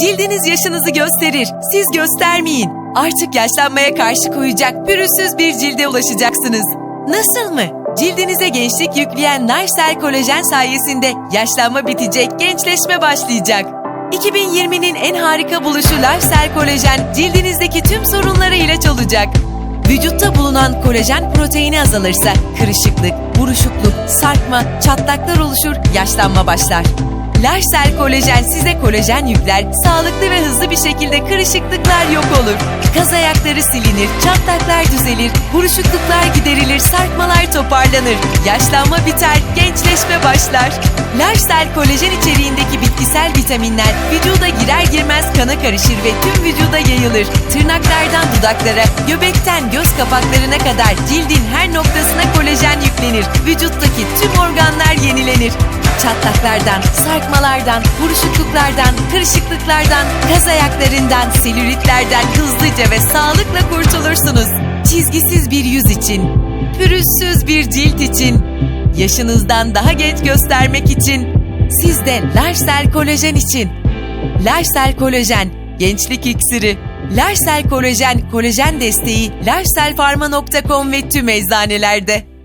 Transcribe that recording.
Cildiniz yaşınızı gösterir. Siz göstermeyin. Artık yaşlanmaya karşı koyacak pürüzsüz bir cilde ulaşacaksınız. Nasıl mı? Cildinize gençlik yükleyen Narsel kolajen sayesinde yaşlanma bitecek, gençleşme başlayacak. 2020'nin en harika buluşu Lifestyle Kolajen cildinizdeki tüm sorunlara ilaç olacak. Vücutta bulunan kolajen proteini azalırsa kırışıklık, buruşukluk, sarkma, çatlaklar oluşur, yaşlanma başlar. Lifestyle Kolajen size kolajen yükler, sağlıklı ve hızlı bir şekilde kırışıklıklar yok olur. Kaz ayakları silinir, çatlaklar düzelir, buruşukluklar giderilir, sarkmalar toparlanır. Yaşlanma biter, gençleşme başlar. Lifestyle kolajen içeriğindeki bitkisel vitaminler vücuda girer girmez kana karışır ve tüm vücuda yayılır. Tırnaklardan dudaklara, göbekten göz kapaklarına kadar cildin her noktasına kolajen yüklenir. Vücuttaki tüm organlar. Çatlaklardan, sarkmalardan, buruşukluklardan, kırışıklıklardan, kaz ayaklarından, selülitlerden hızlıca ve sağlıkla kurtulursunuz. Çizgisiz bir yüz için, pürüzsüz bir cilt için, yaşınızdan daha genç göstermek için, siz de Lifestyle Kolajen için. Lifestyle Kolajen, gençlik iksiri. Lifestyle Kolajen, kolajen desteği lifestylefarma.com ve tüm eczanelerde.